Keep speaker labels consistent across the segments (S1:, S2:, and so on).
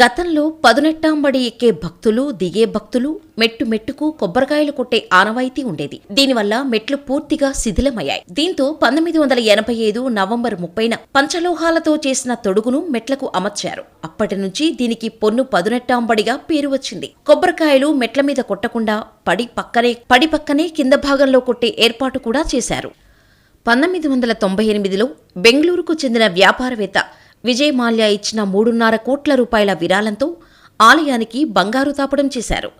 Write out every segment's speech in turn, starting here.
S1: గతంలో పదునెట్టాంబడి ఎక్కే భక్తులు దిగే భక్తులు మెట్టు మెట్టుకు కొబ్బరికాయలు కొట్టే ఆనవాయితీ ఉండేది. దీనివల్ల మెట్లు పూర్తిగా శిథిలమయ్యాయి. దీంతో పంతొమ్మిది వందల ఎనభై ఐదు నవంబర్ ముప్పైన పంచలోహాలతో చేసిన తొడుగును మెట్లకు అమర్చారు. అప్పటి నుంచి దీనికి పొన్ను పదునెట్టాంబడిగా పేరు వచ్చింది. కొబ్బరికాయలు మెట్ల మీద కొట్టకుండా పడి పక్కనే పడి పక్కనే కింద భాగంలో కొట్టే ఏర్పాటు కూడా చేశారు. పంతొమ్మిది వందల తొంభై ఎనిమిదిలో బెంగళూరుకు చెందిన వ్యాపారవేత్త విజయ్ మాల్యా ఇచ్చిన మూడున్నర కోట్ల రూపాయల విరాళంతో ఆలయానికి బంగారు తాపడం చేశారు.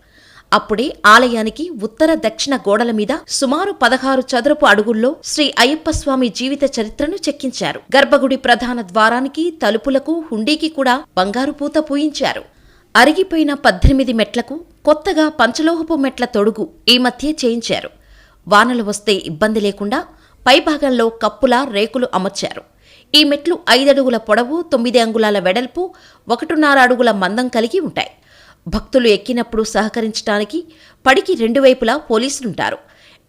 S1: అప్పుడే ఆలయానికి ఉత్తర దక్షిణ గోడల మీద సుమారు పదహారు చదరపు అడుగుల్లో శ్రీ అయ్యప్ప స్వామి జీవిత చరిత్రను చెక్కించారు. గర్భగుడి ప్రధాన ద్వారానికి తలుపులకు హుండీకి కూడా బంగారు పూత పూయించారు. అరిగిపోయిన పద్దెనిమిది మెట్లకు కొత్తగా పంచలోహపు మెట్ల తొడుగు ఈ మధ్య చేయించారు. వానలు వస్తే ఇబ్బంది లేకుండా పైభాగంలో కప్పులా రేకులు అమర్చారు. ఈ మెట్లు ఐదడుగుల పొడవు తొమ్మిది అంగుళాల వెడల్పు ఒకటిన్నర అడుగుల మందం కలిగి ఉంటాయి. భక్తులు ఎక్కినప్పుడు సహకరించడానికి పడికి రెండు వైపులా పోలీసులుంటారు.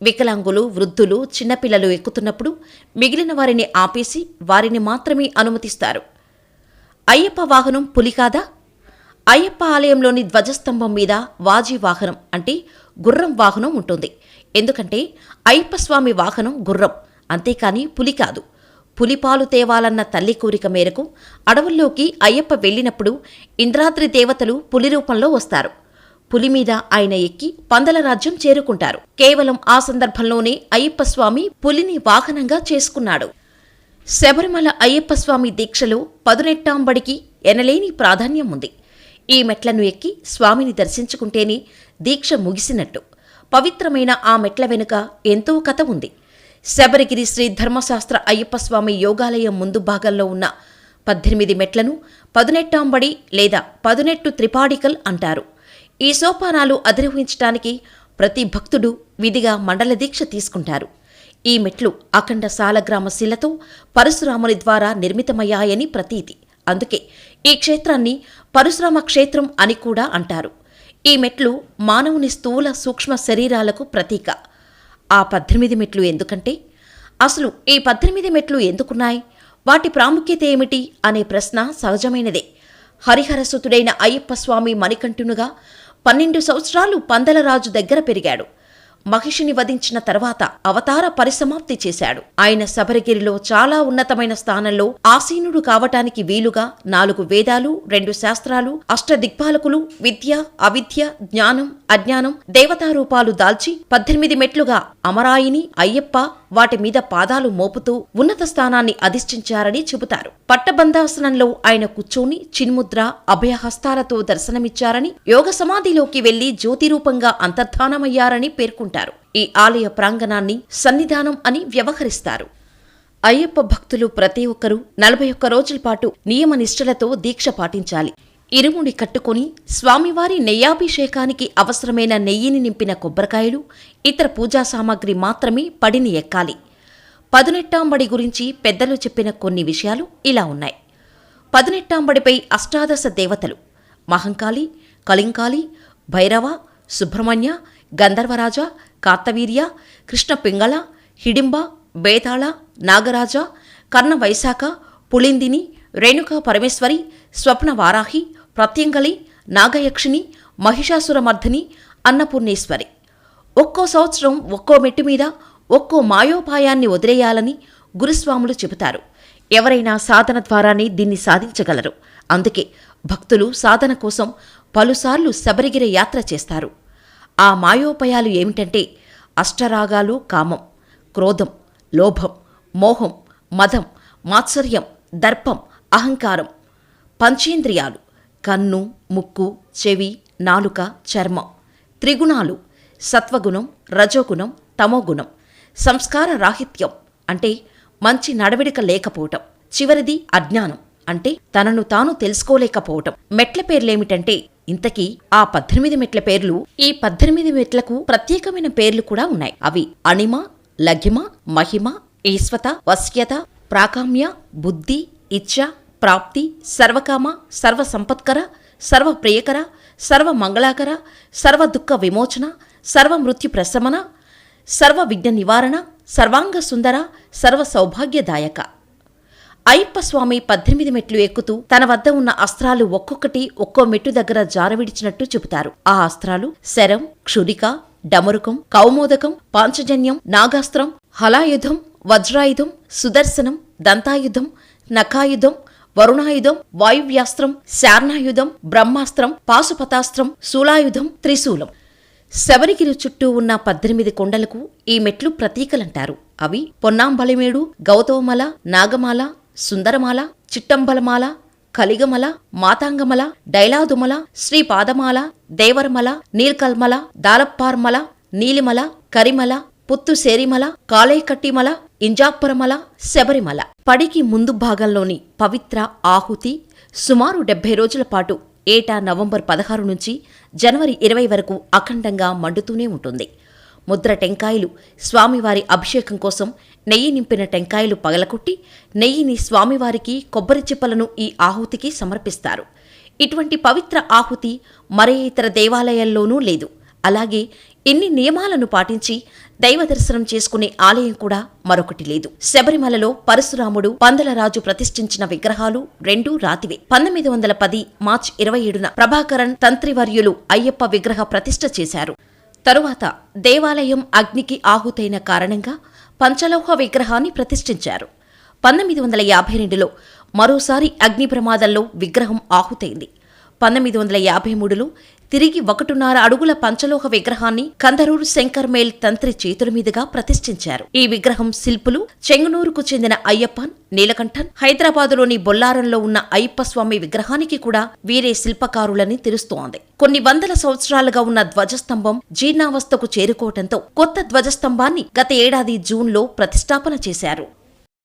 S1: వికలాంగులు వృద్ధులు చిన్నపిల్లలు ఎక్కుతున్నప్పుడు మిగిలిన వారిని ఆపేసి వారిని మాత్రమే అనుమతిస్తారు. అయ్యప్ప వాహనం పులి కాదా? అయ్యప్ప ఆలయంలోని ధ్వజస్తంభం మీద వాజీ వాహనం అంటే గుర్రం వాహనం ఉంటుంది. ఎందుకంటే అయ్యప్ప స్వామి వాహనం గుర్రం. అంతేకాని పులి కాదు. పులిపాలు తేవాలన్న తల్లి కోరిక మేరకు అడవుల్లోకి అయ్యప్ప వెళ్ళినప్పుడు ఇంద్రాద్రి దేవతలు పులి రూపంలో వస్తారు. పులి మీద ఆయన ఎక్కి పందల రాజ్యం చేరుకుంటారు. కేవలం ఆ సందర్భంలోనే అయ్యప్ప స్వామి పులిని వాహనంగా చేసుకున్నాడు. శబరిమల అయ్యప్ప స్వామి దీక్షలో పదునెట్టాంబడికి ఎనలేని ప్రాధాన్యం ఉంది. ఈ మెట్లను ఎక్కి స్వామిని దర్శించుకుంటేనే దీక్ష ముగిసినట్టు. పవిత్రమైన ఆ మెట్ల వెనుక ఎంతో కథ ఉంది. శబరిగిరి శ్రీ ధర్మశాస్త్ర అయ్యప్ప స్వామి యోగాలయం ముందు భాగంలో ఉన్న పద్దెనిమిది మెట్లను పదునెట్టాంబడి లేదా పదునెట్టు త్రిపాడికల్ అంటారు. ఈ సోపానాలు అధిరోహించటానికి ప్రతి భక్తుడు విధిగా మండల దీక్ష తీసుకుంటారు. ఈ మెట్లు అఖండ సాలగ్రామ శిలతో పరశురాముని ద్వారా నిర్మితమయ్యాయని ప్రతీతి. అందుకే ఈ క్షేత్రాన్ని పరశురామ క్షేత్రం అని కూడా అంటారు. ఈ మెట్లు మానవుని స్థూల సూక్ష్మ శరీరాలకు ప్రతీక. ఆ పద్దెనిమిది మెట్లు ఎందుకంటే? అసలు ఈ పద్దెనిమిది మెట్లు ఎందుకున్నాయి? వాటి ప్రాముఖ్యత ఏమిటి? అనే ప్రశ్న సహజమైనదే. హరిహరసుతుడైన అయ్యప్ప స్వామి మణికంఠునుగా పన్నెండు సంవత్సరాలు పందలరాజు దగ్గర పెరిగాడు. మహిషిని వధించిన తర్వాత అవతార పరిసమాప్తి చేశాడు. ఆయన శబరిగిరిలో చాలా ఉన్నతమైన స్థానంలో ఆసీనుడు కావటానికి వీలుగా నాలుగు వేదాలు రెండు శాస్త్రాలు అష్టదిక్పాలకులు విద్య అవిద్య జ్ఞానం అజ్ఞానం దేవతారూపాలు దాల్చి పద్దెనిమిది మెట్లుగా అమరాయిని అయ్యప్ప వాటి మీద పాదాలు మోపుతూ ఉన్నత స్థానాన్ని అధిష్ఠించారని చెబుతారు. పట్టబంధాసనంలో ఆయన కూర్చొని చిన్ముద్ర అభయహస్తాలతో దర్శనమిచ్చారని యోగ సమాధిలోకి వెళ్ళి జ్యోతిరూపంగా అంతర్ధానమయ్యారని పేర్కొంటారు. ఈ ఆలయ ప్రాంగణాన్ని సన్నిధానం అని వ్యవహరిస్తారు. అయ్యప్ప భక్తులు ప్రతి ఒక్కరూ నలభై ఒక్క రోజుల పాటు నియమనిష్టలతో దీక్ష పాటించాలి. ఇరుముడి కట్టుకొని స్వామివారి నెయ్యాభిషేకానికి అవసరమైన నెయ్యిని నింపిన కొబ్బరికాయలు ఇతర పూజా సామాగ్రి మాత్రమే పడిని ఎక్కాలి. పదునెట్టాంబడి గురించి పెద్దలు చెప్పిన కొన్ని విషయాలు ఇలా ఉన్నాయి. పదునెట్టాంబడిపై అష్టాదశ దేవతలు మహంకాళి కలింకాళి భైరవ సుబ్రహ్మణ్య గంధర్వరాజ కార్తవీర్య కృష్ణ పింగళ హిడింబ బేతాళ నాగరాజ కర్ణ వైశాఖ పుళిందిని రేణుకా పరమేశ్వరి స్వప్న వారాహి ప్రత్యంగలి నాగయక్షిణి మహిషాసురమర్ధిని అన్నపూర్ణేశ్వరి. ఒక్కో సంవత్సరం ఒక్కో మెట్టు మీద ఒక్కో మాయోపాయాన్ని వదిలేయాలని గురుస్వాములు చెబుతారు. ఎవరైనా సాధన ద్వారానే దీన్ని సాధించగలరు. అందుకే భక్తులు సాధన కోసం పలుసార్లు శబరిగిరి యాత్ర చేస్తారు. ఆ మాయోపాయాలు ఏమిటంటే అష్టరాగాలు కామం క్రోధం లోభం మోహం మదం మాత్సర్యం దర్పం అహంకారం పంచేంద్రియాలు కన్ను ముక్కు చెవి నాలుక చర్మం త్రిగుణాలు సత్వగుణం రజోగుణం తమోగుణం సంస్కార రాహిత్యం అంటే మంచి నడవడిక లేకపోవటం చివరిది అజ్ఞానం అంటే తనను తాను తెలుసుకోలేకపోవటం. మెట్ల పేర్లేమిటంటే ఇంతకీ ఆ పద్దెనిమిది మెట్ల పేర్లు ఈ పద్దెనిమిది మెట్లకు ప్రత్యేకమైన పేర్లు కూడా ఉన్నాయి. అవి అణిమ లఘిమ మహిమ ఈశ్వత వశ్యత ప్రాకామ్య బుద్ధి ఇచ్ఛ ప్రాప్తి సర్వకామ సర్వ సంపత్కర సర్వ ప్రియకర సర్వ మంగళాకర సర్వ దుఃఖ విమోచన సర్వ మృత్యు ప్రశమన సర్వ విఘ్న నివారణ సర్వాంగ సుందర సర్వ సౌభాగ్యదాయక అయ్యప్ప స్వామి పద్దెనిమిది మెట్లు ఎక్కుతూ తన వద్ద ఉన్న అస్త్రాలు ఒక్కొక్కటి ఒక్కో మెట్టు దగ్గర జారవిడిచినట్టు చెబుతారు. ఆ అస్త్రాలు శరం క్షురిక డమరుకం కౌమోదకం పాంచజన్యం నాగాస్త్రం హలాయుధం వజ్రాయుధం సుదర్శనం దంతాయుధం నఖాయుధం వరుణాయుధం వాయువ్యాస్త్రం శార్ణాయుధం బ్రహ్మాస్త్రం పాశుపతాస్త్రం శూలాయుధం త్రిశూలం. శబరిగిరి చుట్టూ ఉన్న పద్దెనిమిది కొండలకు ఈ మెట్లు ప్రతీకలంటారు. అవి పొన్నాంబలిమేడు గౌతవమల నాగమాల సుందరమాల చిట్టంబలమాల కలిగమల మాతాంగమల డైలాదుమల శ్రీపాదమాల దేవరమల నీల్కల్మల దాలప్పార్మల నీలిమల కరిమల పుత్తు సేరిమల కాళైకట్టిమల ఇంజాపురమల శబరిమల. పడికి ముందు భాగంలోని పవిత్ర ఆహుతి సుమారు డెబ్బై రోజుల పాటు ఏటా నవంబర్ పదహారు నుంచి జనవరి ఇరవై వరకు అఖండంగా మండుతూనే ఉంటుంది. ముద్ర టెంకాయలు. స్వామివారి అభిషేకం కోసం నెయ్యి నింపిన టెంకాయలు పగలకొట్టి నెయ్యిని స్వామివారికి కొబ్బరి చిప్పలను ఈ ఆహుతికి సమర్పిస్తారు. ఇటువంటి పవిత్ర ఆహుతి మరే ఇతర దేవాలయాల్లోనూ లేదు. అలాగే ఇన్ని నియమాలను పాటించి దైవ దర్శనం చేసుకునే ఆలయం కూడా మరొకటి లేదు. శబరిమలలో పరశురాముడు పందలరాజు ప్రతిష్ఠించిన విగ్రహాలు రెండూ రాతివే. పంతొమ్మిది వందల పది మార్చ్ ఇరవై ఏడున ప్రభాకరన్ తంత్రివర్యులు అయ్యప్ప విగ్రహ ప్రతిష్ఠ చేశారు. తరువాత దేవాలయం అగ్నికి ఆహుతైన కారణంగా పంచలోహ విగ్రహాన్ని ప్రతిష్ఠించారు. పంతొమ్మిది వందల యాభై రెండులో మరోసారి అగ్ని ప్రమాదంలో విగ్రహం ఆహుతైంది. పంతొమ్మిది వందల యాభై మూడులో తిరిగి ఒకటిన్నర అడుగుల పంచలోహ విగ్రహాన్ని కందరూరు శంకర్ మేల్ తంత్రి చేతుల మీదుగా ప్రతిష్ఠించారు. ఈ విగ్రహం శిల్పులు చెంగునూరుకు చెందిన అయ్యప్పన్ నీలకంఠన్ హైదరాబాదులోని బొల్లారంలో ఉన్న అయ్యప్ప స్వామి విగ్రహానికి కూడా వీరే శిల్పకారులని తెలుస్తోంది కొన్ని వందల సంవత్సరాలుగా ఉన్న ధ్వజస్తంభం జీర్ణావస్థకు చేరుకోవటంతో కొత్త ధ్వజస్తంభాన్ని గత ఏడాది జూన్లో ప్రతిష్టాపన చేశారు.